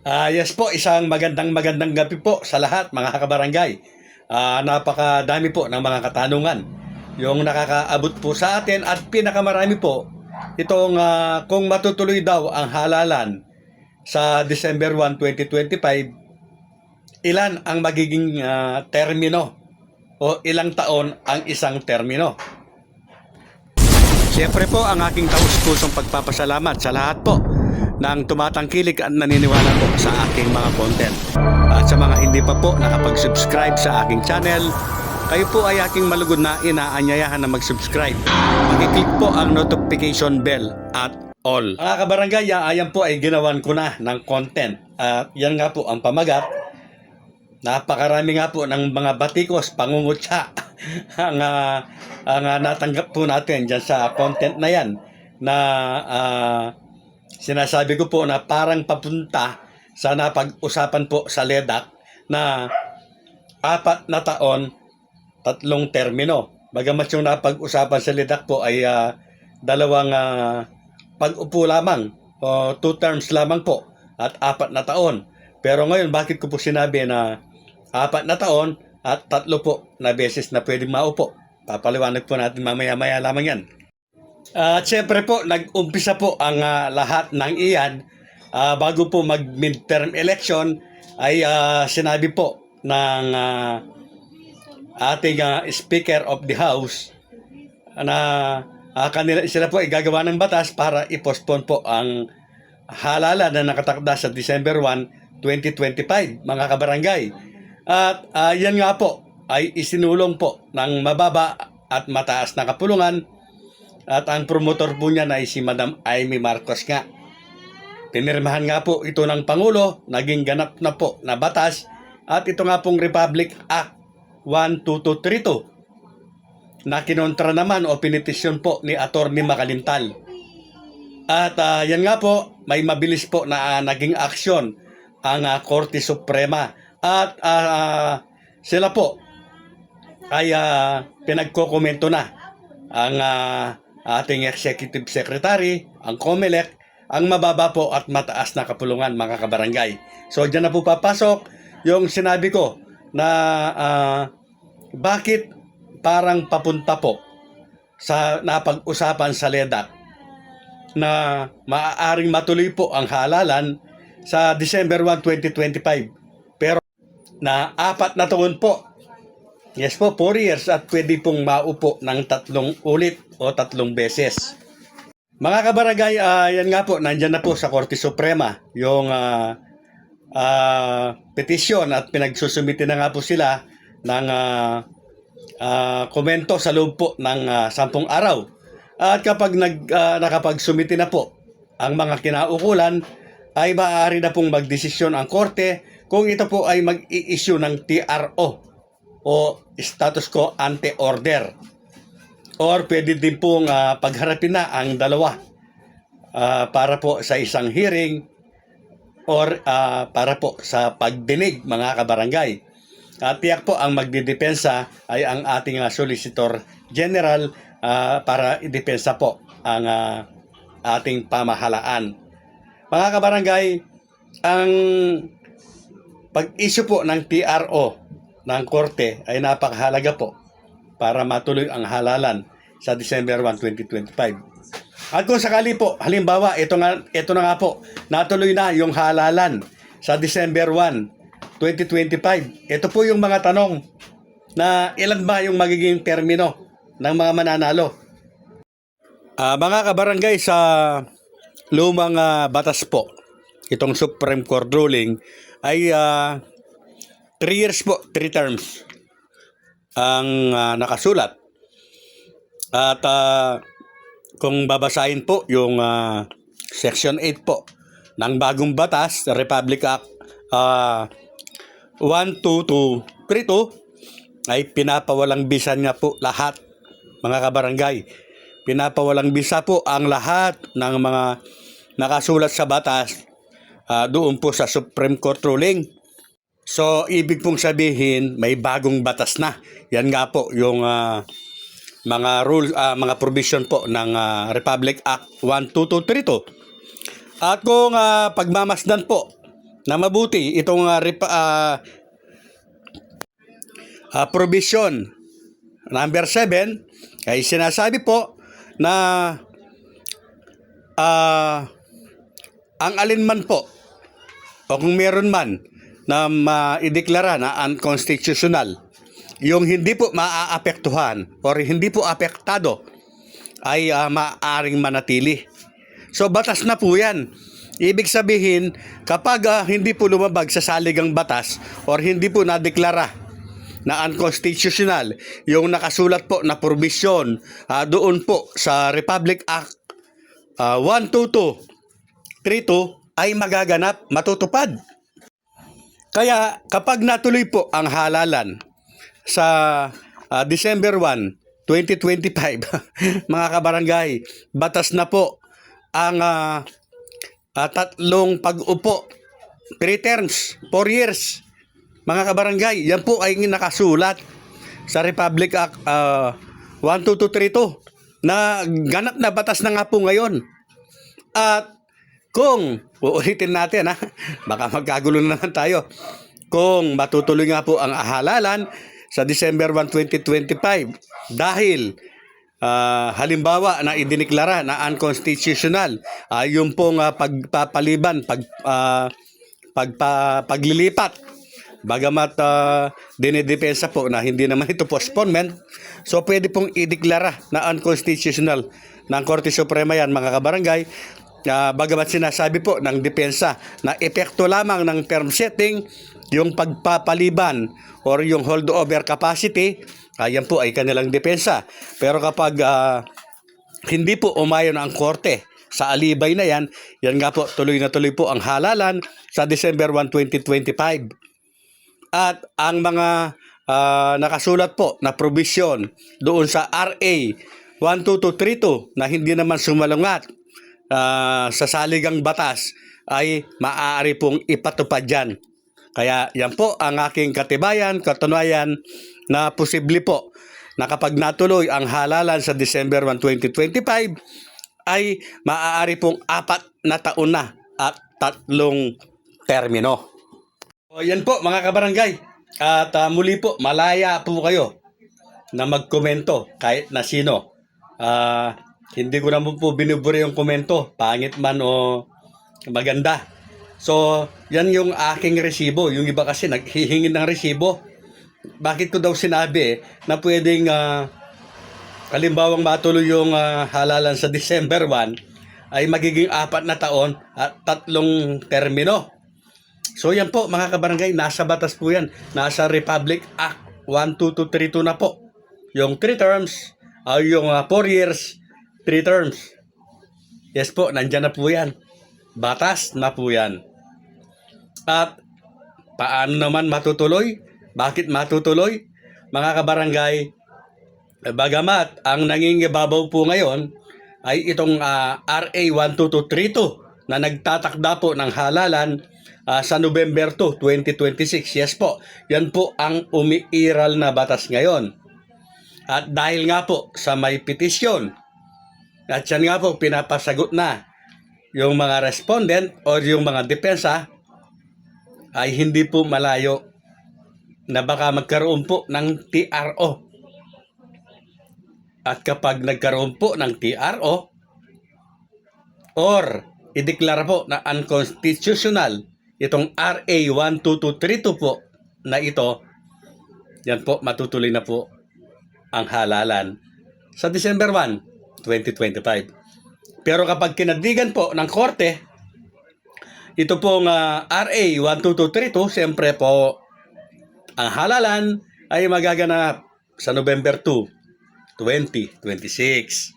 Ah, yes po, isang magandang magandang gabi po sa lahat mga kabarangay. Ah, napakadami po ng mga katanungan yung nakakaabot po sa atin at pinakamarami po itong ah, kung matutuloy daw ang halalan sa December 1, 2025, ilan ang magiging ah, termino o ilang taon ang isang termino. Siyempre po ang aking taus-pusong pagpapasalamat sa lahat po ng tumatangkilik at naniniwala po sa aking mga content. At sa mga hindi pa po nakapag-subscribe sa aking channel, kayo po ay aking malugod na inaanyayahan na mag-subscribe. Mag-click po ang notification bell at all. Mga kabarangay, ah, ayan po ay ginawan ko na ng content. At yan nga po ang pamagat. Napakarami nga po ng mga batikos, pangungutya ang, ah, ang ah, natanggap po natin dyan sa content na yan na ah, sinasabi ko po na parang papunta sa napag-usapan po sa LEDAC na apat na taon, tatlong termino. Bagamat yung napag-usapan sa LEDAC po ay ah, dalawang ah, pag-upo lamang o two terms lamang po at apat na taon. Pero ngayon, bakit ko po sinabi na apat na taon at tatlo po na beses na pwedeng maupo? Papaliwanag po natin mamaya-maya lamang yan. At siyempre po, nag-umpisa po ang ah, lahat ng iyan ah, bago po mag-midterm election ay ah, sinabi po ng ah, ating ah, Speaker of the House na ah, kanila, sila po ay gagawa ng batas para i-postpone po ang halala na nakatakda sa December 1, 2025, mga kabarangay. At ah, yan nga po ay isinulong po ng mababa at mataas na kapulungan at ang promotor po niya na si Madam Amy Marcos nga. Pinirmahan nga po ito ng Pangulo, naging ganap na po na batas at ito nga pong Republic Act 12232 na kinontra naman o pinitisyon po ni Attorney Makalintal. At ah, yan nga po, may mabilis po na ah, naging aksyon ang ah, Korte Suprema. At ah, sila po ay ah, pinagkokomento na ang ah, ating Executive Secretary, ang COMELEC, ang mababa po at mataas na kapulungan mga kabarangay. So dyan na po papasok yung sinabi ko na ah, bakit parang papunta po sa napag-usapan sa LEDAC na maaaring matuloy po ang halalan sa December 1, 2025. Pero na apat na taon po. Yes po, 4 years at pwede pong maupo ng tatlong ulit o tatlong beses. Mga kabarangay, ah, yan nga po, nandyan na po sa Korte Suprema yung ah, ah, petisyon at pinagsusumite na nga po sila ng ah, ah, komento sa loob po ng ah, sampung araw. At kapag nag, ah, nakapagsumite na po ang mga kinaukulan, ay maaari na pong magdesisyon ang korte kung ito po ay mag-i-issue ng TRO o status quo ante order. Or pwede din pong ah, pagharapin na ang dalawa ah, para po sa isang hearing or ah, para po sa pagdinig mga kabarangay. At tiyak po ang magdidepensa ay ang ating ah, Solicitor General ah, para idepensa po ang ah, ating pamahalaan. Mga kabarangay, ang pag-issue po ng TRO ng korte ay napakahalaga po para matuloy ang halalan sa December 1, 2025. At kung sakali po, halimbawa, ito, nga, ito na nga po, natuloy na yung halalan sa December 1, 2025. Ito po yung mga tanong na ilan ba yung magiging termino ng mga mananalo. Ah, mga kabarangay sa lumang ah, batas po, itong Supreme Court ruling ay 3 years po, 3 terms ang ah, nakasulat. At ah, kung babasahin po yung ah, Section 8 po ng bagong batas, Republic Act ah, 12232 ay pinapawalang bisa niya po lahat mga kabarangay. Pinapawalang bisa po ang lahat ng mga nakasulat sa batas ah, doon po sa Supreme Court ruling. So, ibig pong sabihin, may bagong batas na. Yan nga po, yung ah, mga rule, ah, mga provision po ng ah, Republic Act 12232. At kung ah, pagmamasdan po na mabuti itong uh, rep- ah, ah, provision number 7 ay sinasabi po na ah, ang alinman po o kung meron man na maideklara na unconstitutional yung hindi po maaapektuhan or hindi po apektado ay ah, maaaring manatili. So batas na po yan. Ibig sabihin, kapag ah, hindi po lumabag sa saligang batas or hindi po nadeklara na unconstitutional yung nakasulat po na provision ah, doon po sa Republic Act ah, 122 32 ay magaganap, matutupad. Kaya kapag natuloy po ang halalan sa ah, December 1, 2025, mga kabarangay, batas na po ang ah, ah, tatlong pag-upo, three terms, four years. Mga kabarangay, yan po ay nakasulat sa Republic Act ah, 12232 na ganap na batas na nga po ngayon. At kung, uulitin natin ha, baka magkagulo na naman tayo. Kung matutuloy nga po ang halalan sa December 1, 2025 dahil ah, halimbawa na idiniklara na unconstitutional ah, yung pong ah, pagpapaliban, pag, ah, pagpa, paglilipat Bagamat uh, dinidepensa po na hindi naman ito postponement, so pwede pong ideklara na unconstitutional ng Korte Suprema yan mga kabarangay. Uh, bagamat sinasabi po ng depensa na epekto lamang ng term setting yung pagpapaliban or yung holdover capacity, ayan po ay kanilang depensa. Pero kapag ah, hindi po umayon ang korte sa alibay na yan, yan nga po tuloy na tuloy po ang halalan sa December 1, 2025. At ang mga ah, nakasulat po na provision doon sa RA 12232 na hindi naman sumalungat ah, sa saligang batas ay maaari pong ipatupad yan. Kaya yan po ang aking katibayan, katunayan na posible po na kapag natuloy ang halalan sa December 1, 2025 ay maaari pong apat na taon na at tatlong termino. O yan po mga kabarangay. At ah, muli po, malaya po kayo na magkomento kahit na sino. Ah, hindi ko naman po binuburi yung komento, pangit man o maganda. So, yan yung aking resibo. Yung iba kasi naghihingi ng resibo. Bakit ko daw sinabi eh, na pwedeng ah, Halimbawang matuloy yung ah, halalan sa December 1 ay magiging apat na taon at tatlong termino. So yan po mga kabarangay, nasa batas po yan. Nasa Republic Act 12232 na po. Yung 3 terms, ay yung 4 years, 3 terms. Yes po, nandyan na po yan. Batas na po yan. At paano naman matutuloy? Bakit matutuloy? Mga kabarangay, Bagamat ang nangingibabaw po ngayon ay itong ah, RA 12232 na nagtatakda po ng halalan ah, sa November 2, 2026. Yes po, yan po ang umiiral na batas ngayon. At dahil nga po sa may petisyon, at yan nga po pinapasagot na yung mga respondent o yung mga depensa ay hindi po malayo na baka magkaroon po ng TRO at kapag nagkaroon po ng TRO or ideklara po na unconstitutional itong RA 12232 po na ito, yan po matutuloy na po ang halalan. Sa December 1, 2025. Pero kapag kinadigan po ng korte, ito pong ah, RA 12232, siyempre po ang halalan ay magaganap sa November 2, 2026.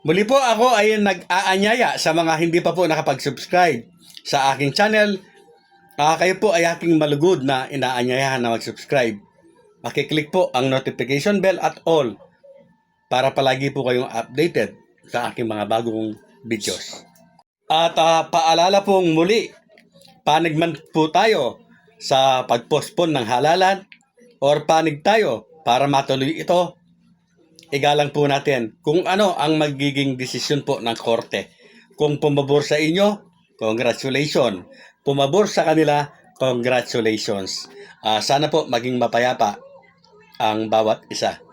Muli po ako ay nag-aanyaya sa mga hindi pa po nakapag-subscribe sa aking channel. Ah, kayo po ay aking malugod na inaanyayahan na mag-subscribe. Makiklik po ang notification bell at all para palagi po kayong updated sa aking mga bagong videos. At ah, paalala pong muli, panig man po tayo sa pag-postpone ng halalan or panig tayo para matuloy ito igalang po natin kung ano ang magiging desisyon po ng korte. Kung pumabor sa inyo, congratulations. pumabor sa kanila, congratulations. Ah, sana po maging mapayapa ang bawat isa.